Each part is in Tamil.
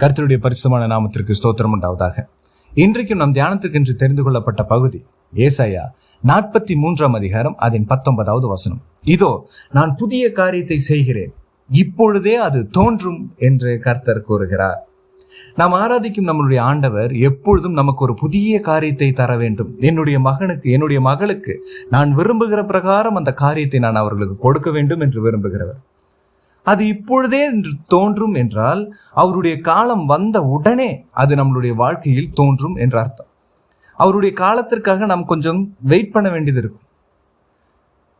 கர்த்தருடைய பரிசுமான நாமத்திற்கு ஸ்தோத்திரம் உண்டாவதாக. இன்றைக்கும் நம் தியானத்திற்கு என்று தெரிந்து கொள்ளப்பட்ட பகுதி ஏசாயா நாற்பத்தி மூன்றாம் அதிகாரம் அதன் பத்தொன்பதாவது வசனம். இதோ நான் புதிய காரியத்தை செய்கிறேன். இப்பொழுதே அது தோன்றும் என்று கர்த்தர் கூறுகிறார். நாம் ஆராதிக்கும் நம்மளுடைய ஆண்டவர் எப்பொழுதும் நமக்கு ஒரு புதிய காரியத்தை தர வேண்டும். என்னுடைய மகனுக்கு என்னுடைய மகளுக்கு நான் விரும்புகிற பிரகாரம் அந்த காரியத்தை நான் அவர்களுக்கு கொடுக்க வேண்டும் என்று விரும்புகிறவர். அது இப்பொழுதே என்று தோன்றும் என்றால் அவருடைய காலம் வந்த உடனே அது நம்மளுடைய வாழ்க்கையில் தோன்றும் என்ற அர்த்தம். அவருடைய காலத்திற்காக நாம் கொஞ்சம் வெயிட் பண்ண வேண்டியது இருக்கும்.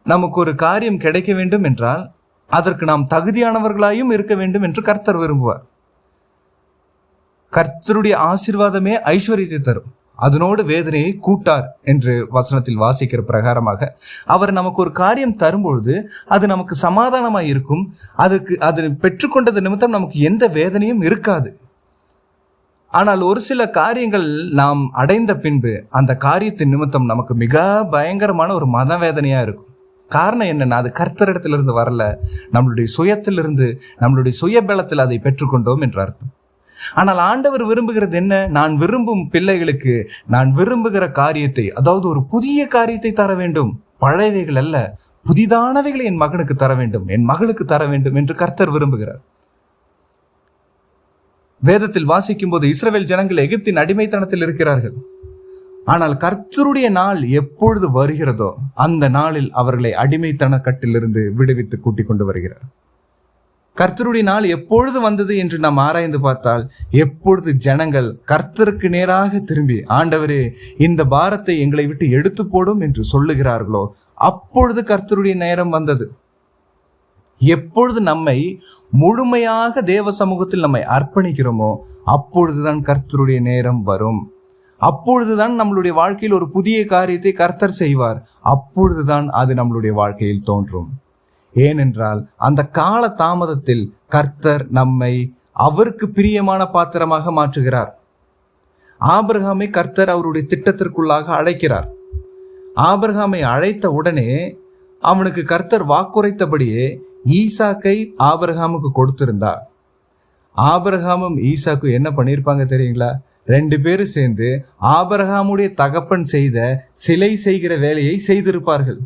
நமக்கு ஒரு காரியம் கிடைக்க வேண்டும் என்றால் அதற்கு நாம் தகுதியானவர்களாயும் இருக்க வேண்டும் என்று கர்த்தர் விரும்புவார். கர்த்தருடைய ஆசீர்வாதமே ஐஸ்வர்யத்தை தரும். அதனோடு வேதனையை கூட்டார் என்று வசனத்தில் வாசிக்கிற பிரகாரமாக அவர் நமக்கு ஒரு காரியம் தரும்பொழுது அது நமக்கு சமாதானமாக இருக்கும். அதுக்கு அது பெற்றுக்கொண்டது நிமித்தம் நமக்கு எந்த வேதனையும் இருக்காது. ஆனால் ஒரு சில காரியங்கள் நாம் அடைந்த பின்பு அந்த காரியத்தின் நிமித்தம் நமக்கு மிக பயங்கரமான ஒரு மனவேதனையாக இருக்கும். காரணம் என்னென்னா அது கர்த்தரிடத்திலிருந்து வரல. நம்மளுடைய சுயத்திலிருந்து நம்மளுடைய சுய பலத்தில் அதை பெற்றுக்கொண்டோம் என்று அர்த்தம். ஆனால் ஆண்டவர் விரும்புகிறது என்ன? நான் விரும்பும் பிள்ளைகளுக்கு நான் விரும்புகிற காரியத்தை அதாவது ஒரு புதிய காரியத்தை தர வேண்டும். பழையவைகள் அல்ல புதிதானவைகளை என் மகனுக்கு தர வேண்டும். என் மகளுக்கு தர வேண்டும் என்று கர்த்தர் விரும்புகிறார். வேதத்தில் வாசிக்கும் போது இஸ்ரேல் ஜனங்கள் எகிப்தின் அடிமைத்தனத்தில் இருக்கிறார்கள். ஆனால் கர்த்தருடைய நாள் எப்பொழுது வருகிறதோ அந்த நாளில் அவர்களை அடிமைத்தன கட்டிலிருந்து விடுவித்து கூட்டிக் கொண்டு வருகிறார். கர்த்தருடைய நாள் எப்பொழுது வந்தது என்று நாம் ஆராய்ந்து பார்த்தால் எப்பொழுது ஜனங்கள் கர்த்தருக்கு நேராக திரும்பி ஆண்டவரே இந்த பாரத்தை எங்களை விட்டு எடுத்து போடும் என்று சொல்லுகிறார்களோ அப்பொழுது கர்த்தருடைய நேரம் வந்தது. எப்பொழுது நம்மை முழுமையாக தேவ சமூகத்தில் நம்மை அர்ப்பணிக்கிறோமோ அப்பொழுதுதான் கர்த்தருடைய நேரம் வரும். அப்பொழுதுதான் நம்மளுடைய வாழ்க்கையில் ஒரு புதிய காரியத்தை கர்த்தர் செய்வார். அப்பொழுதுதான் அது நம்மளுடைய வாழ்க்கையில் தோன்றும். ஏனென்றால் அந்த கால தாமதத்தில் கர்த்தர் நம்மை அவருக்கு பிரியமான பாத்திரமாக மாற்றுகிறார். ஆபிரகாமை கர்த்தர் அவருடைய திட்டத்திற்குள்ளாக அழைக்கிறார். ஆபிரகாமை அழைத்த உடனே அவனுக்கு கர்த்தர் வாக்குரைத்தபடியே ஈசாக்கை ஆபிரகாமுக்கு கொடுத்திருந்தார். ஆபிரகாமும் ஈசாக்கும் என்ன பண்ணியிருப்பாங்க தெரியுங்களா? ரெண்டு பேரும் சேர்ந்து ஆபரகாமுடைய தகப்பன் செய்த சிலை செய்கிற வேலையை செய்திருப்பார்கள்.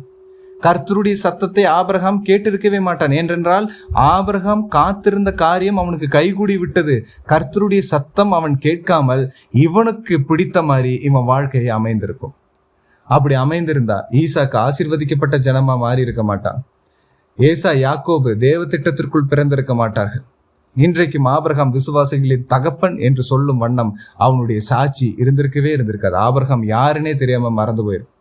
கர்த்தருடைய சத்தத்தை ஆபரகாம் கேட்டிருக்கவே மாட்டான். ஏனென்றால் ஆபரகாம் காத்திருந்த காரியம் அவனுக்கு கைகூடி விட்டது. கர்த்தருடைய சத்தம் அவன் கேட்காமல் இவனுக்கு பிடித்த மாதிரி இவன் வாழ்க்கையை அமைந்திருக்கும். அப்படி அமைந்திருந்தா ஈசாக்கு ஆசிர்வதிக்கப்பட்ட ஜனமா மாறி இருக்க மாட்டான். ஏசா யாக்கோபு தேவ திட்டத்திற்குள் பிறந்திருக்க மாட்டார்கள். இன்றைக்கும் ஆபரகாம் விசுவாசிகளின் தகப்பன் என்று சொல்லும் வண்ணம் அவனுடைய சாட்சி இருந்திருக்கவே இருந்திருக்காது. ஆபரகம் யாருன்னே தெரியாம மறந்து போயிடும்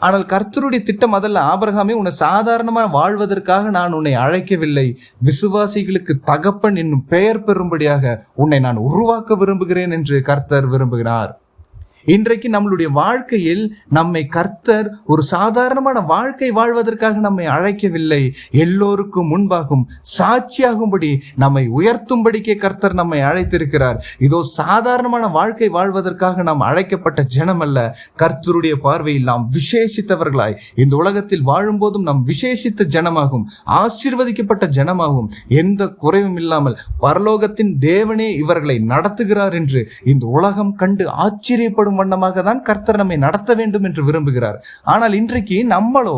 ஆனால் கர்த்தருடைய திட்டம் அதல்ல. ஆபரகாமே உன்னை சாதாரணமாக வாழ்வதற்காக நான் உன்னை அழைக்கவில்லை. விசுவாசிகளுக்கு தகப்பன் என்னும் பெயர் பெறும்படியாக உன்னை நான் உருவாக்க விரும்புகிறேன் என்று கர்த்தர் விரும்புகிறார். இன்றைக்கு நம்மளுடைய வாழ்க்கையில் நம்மை கர்த்தர் ஒரு சாதாரணமான வாழ்க்கை வாழ்வதற்காக நம்மை அழைக்கவில்லை. எல்லோருக்கும் முன்பாகும் சாட்சியாகும்படி நம்மை உயர்த்தும்படிக்கே கர்த்தர் நம்மை அழைத்திருக்கிறார். இதோ சாதாரணமான வாழ்க்கை வாழ்வதற்காக நாம் அழைக்கப்பட்ட ஜனம் அல்ல கர்த்தருடைய பார்வையில் நாம் விசேஷித்தவர்களாய் இந்த உலகத்தில் வாழும்போதும் நாம் விசேஷித்த ஜனமாகும் ஆசீர்வதிக்கப்பட்ட ஜனமாகும். எந்த குறைவும் இல்லாமல் பரலோகத்தின் தேவனே இவர்களை நடத்துகிறார் என்று இந்த உலகம் கண்டு ஆச்சரியப்படும் வரும் வண்ணமாக தான் கர்த்தர் நம்மை நடத்த வேண்டும் என்று விரும்புகிறார். ஆனால் இன்றைக்கு நம்மளோ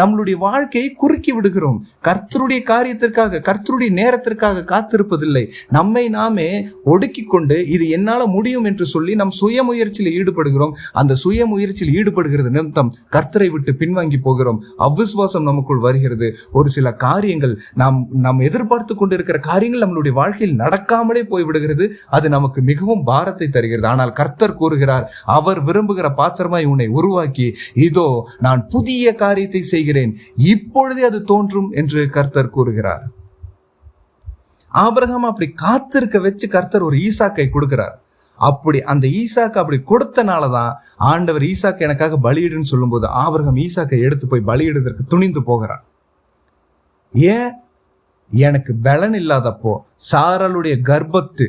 நம்மளுடைய வாழ்க்கையை குறுக்கி விடுகிறோம். கர்த்தருடைய காரியத்திற்காக கர்த்தருடைய நேரத்திற்காக காத்திருப்பதில்லை. நம்மை நாமே ஒடுக்கி கொண்டு இது என்னால முடியும் என்று சொல்லி நம் சுய முயற்சியில் ஈடுபடுகிறோம். அந்த சுய முயற்சியில் ஈடுபடுகிறது நிமித்தம் கர்த்தரை விட்டு பின்வாங்கி போகிறோம். அவ்விசுவாசம் நமக்குள் வருகிறது. ஒரு சில காரியங்கள் நாம் நாம் எதிர்பார்த்து கொண்டிருக்கிற காரியங்கள் நம்மளுடைய வாழ்க்கையில் நடக்காமலே போய்விடுகிறது. அது நமக்கு மிகவும் பாரத்தை தருகிறது. ஆனால் கர்த்தர் கூறுகிறார் அவர் விரும்புகிற பாத்திரமாய் உன்னை உருவாக்கி இதோ நான் புதிய காரியத்தை செய்கிறேன். இப்பொழுதே அது தோன்றும் என்று கர்த்தர் கூறுகிறார். ஆபிரகாம் அப்படி காத்திருக்க வச்சு கர்த்தர் ஒரு ஈசாக்கை கொடுக்கிறார். அப்படி அந்த ஈசாக்கு அப்படி கொடுத்தனால தான் ஆண்டவர் ஈசாக்கு எனக்காக பலியிடுன்னு சொல்லும்போது ஆபிரகம் ஈசாக்கை எடுத்து போய் பலியிடுவதற்கு துணிந்து போகிறான் ஏன்? எனக்கு பலன் இல்லாதப்போ சாரலுடைய கர்ப்பத்து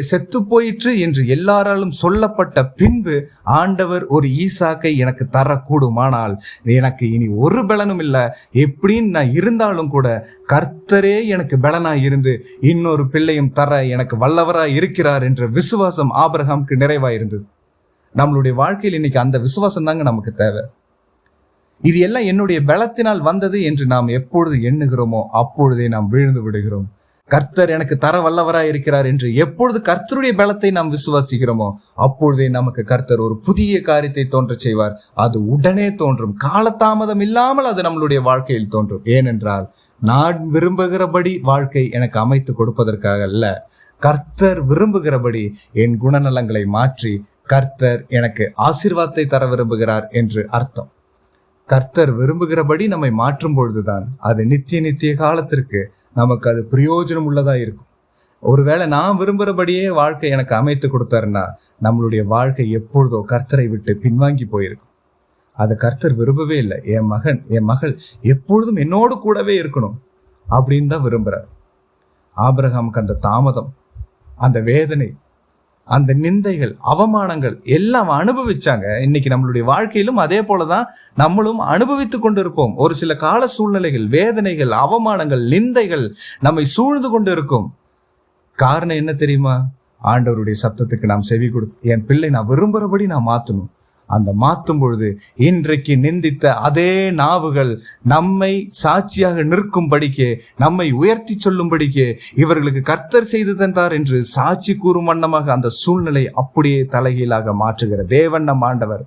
செத்து போயிற்று என்று எல்லாராலும் சொல்லப்பட்ட பின்பு ஆண்டவர் ஒரு ஈசாக்கை எனக்கு தரக்கூடுமானால் எனக்கு இனி ஒரு பலனும் இல்லை. எப்படின்னு நான் இருந்தாலும் கூட கர்த்தரே எனக்கு பலனாக இருந்து இன்னொரு பிள்ளையும் தர எனக்கு வல்லவராக இருக்கிறார் என்ற விசுவாசம் ஆபிரகாமுக்கு நிறைவா இருந்தது. நம்மளுடைய வாழ்க்கையில் இன்னைக்கு அந்த விசுவாசம் தாங்க நமக்கு தேவை. இது எல்லாம் என்னுடைய பலத்தினால் வந்தது என்று நாம் எப்பொழுது எண்ணுகிறோமோ அப்பொழுதே நாம் விழுந்து விடுகிறோம். கர்த்தர் எனக்கு தர வல்லவராய் இருக்கிறார் என்று எப்பொழுது கர்த்தருடைய பலத்தை நாம் விசுவாசிக்கிறோமோ அப்பொழுதே நமக்கு கர்த்தர் ஒரு புதிய காரியத்தை தோன்றச் செய்வார். அது உடனே தோன்றும். காலதாமதம் இல்லாமல் அது நம்மளுடைய வாழ்க்கையில் தோன்றும். ஏனென்றால் நான் விரும்புகிறபடி வாழ்க்கை எனக்கு அமைத்து கொடுப்பதற்காக அல்ல. கர்த்தர் விரும்புகிறபடி என் குணநலங்களை மாற்றி கர்த்தர் எனக்கு ஆசிர்வாதத்தை தர விரும்புகிறார் என்று அர்த்தம். கர்த்தர் விரும்புகிறபடி நம்மை மாற்றும் பொழுதுதான் அது நித்திய நித்திய காலத்திற்கு நமக்கு அது பிரயோஜனம் உள்ளதாக இருக்கும். ஒருவேளை நான் விரும்புகிறபடியே வாழ்க்கை எனக்கு அமைத்து கொடுத்தாருன்னா நம்மளுடைய வாழ்க்கை எப்பொழுதோ கர்த்தரை விட்டு பின்வாங்கி போயிருக்கும். அதை கர்த்தர் விரும்பவே இல்லை. என் மகன் என் மகள் எப்பொழுதும் என்னோடு கூடவே இருக்கணும் அப்படின்னு தான் விரும்புகிறார் ஆபிரகாமுக்கு அந்த தாமதம் அந்த வேதனை அந்த நிந்தைகள் அவமானங்கள் எல்லாம் அனுபவிச்சாங்க. இன்னைக்கு நம்மளுடைய வாழ்க்கையிலும் அதே போலதான் நம்மளும் அனுபவித்து கொண்டிருப்போம். ஒரு சில கால சூழ்நிலைகள் வேதனைகள் அவமானங்கள் நிந்தைகள் நம்மை சூழ்ந்து கொண்டு இருக்கும் காரணம் என்ன தெரியுமா? ஆண்டவருடைய சத்தத்துக்கு நாம் செவி கொடுத்து என் பிள்ளை நான் விரும்புகிறபடி நான் மாற்றணும் அந்த மாத்தும் பொழுது இன்றைக்கு நிந்தித்த அதே நாவுகள் நம்மை சாட்சியாக நிற்கும்படிக்கு நம்மை உயர்த்தி சொல்லும்படிக்கு இவர்களுக்கு கர்த்தர் செய்து தந்தார் என்று சாட்சி கூறும் வண்ணமாக அந்த சூழ்நிலை அப்படியே தலைகீழாக மாற்றுகிற தேவன் நம் ஆண்டவர்.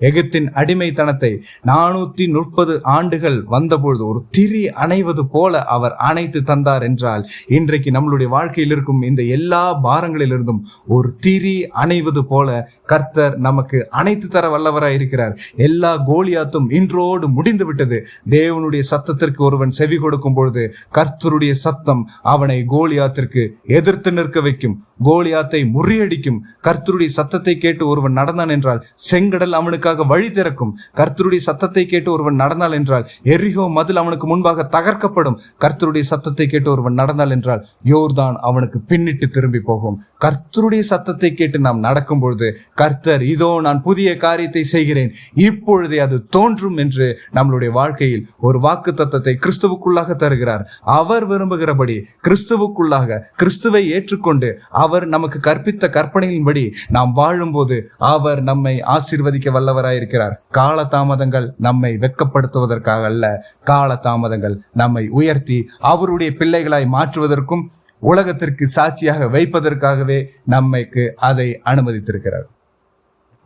எகிப்தின் அடிமைத்தனத்தை நானூத்தி முப்பது ஆண்டுகள் வந்தபொழுது ஒரு திரி அணைவது போல அவர் அணைத்து தந்தார் என்றால் இன்றைக்கு நம்மளுடைய வாழ்க்கையில் இருக்கும் இந்த எல்லா பாரங்களிலிருந்தும் ஒரு திரி அணைவது போல கர்த்தர் நமக்கு அணைத்து தர வல்லவராய் இருக்கிறார். எல்லா கோலியாத்தும் இன்றோடு முடிந்து விட்டது தேவனுடைய சத்தத்திற்கு ஒருவன் செவி கொடுக்கும் பொழுது கர்த்தருடைய சத்தம் அவனை கோலியாத்திற்கு எதிர்த்து நிற்க வைக்கும். கோலியாத்தை முறியடிக்கும். கர்த்தருடைய சத்தத்தை கேட்டு ஒருவன் நடந்தான் என்றால் செங்கடல் அவனுக்காக வழி திறக்கும். கர்த்தருடைய சத்தத்தை கேட்டு ஒருவன் நடந்தால் என்றால் எரிகோ மதில் அவனுக்கு முன்பாக தகர்க்கப்படும். கர்த்தருடைய சத்தத்தை கேட்டு ஒருவன் நடந்தால் என்றால் யோர்தான் அவனுக்கு பின்னிட்டு திரும்பி போகும். கர்த்தருடைய சத்தத்தை கேட்டு நாம் நடக்கும் பொழுது கர்த்தர் இதோ நான் புதிய காரியத்தை செய்கிறேன். இப்பொழுதே அது தோன்றும் என்று நம்மளுடைய வாழ்க்கையில் ஒரு வாக்கு தத்தத்தை கிறிஸ்துவுக்குள்ளாக தருகிறார். அவர் விரும்புகிறபடி கிறிஸ்துவுக்குள்ளாக கிறிஸ்துவை ஏற்றுக்கொண்டு அவர் நமக்கு கற்பித்த கற்பனையின்படி நாம் வாழும்போது அவர் நம்மை ஆசீர்வதிக்க வல்ல இருக்கிறார் கால தாமதங்கள் நம்மை வெக்கப்படுத்துவதற்காக அல்ல கால தாமதங்கள் நம்மை உயர்த்தி அவருடைய பிள்ளைகளாய் மாற்றுவதற்கும் உலகத்திற்கு சாட்சியாக வைப்பதற்காகவே நம்மைக்கு அதை அனுமதித்திருக்கிறார்.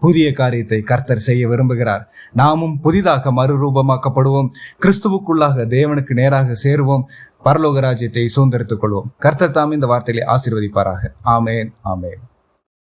புதிய காரியத்தை கர்த்தர் செய்ய விரும்புகிறார். நாமும் புதிதாக மறுரூபமாக்கப்படுவோம். கிறிஸ்துவுக்குள்ளாக தேவனுக்கு நேராக சேருவோம். பரலோக ராஜ்யத்தை சுதந்திரித்துக் கொள்வோம். கர்த்தர் தாம் இந்த வார்த்தைகளை ஆசீர்வதிப்பாராக. ஆமேன் ஆமேன்.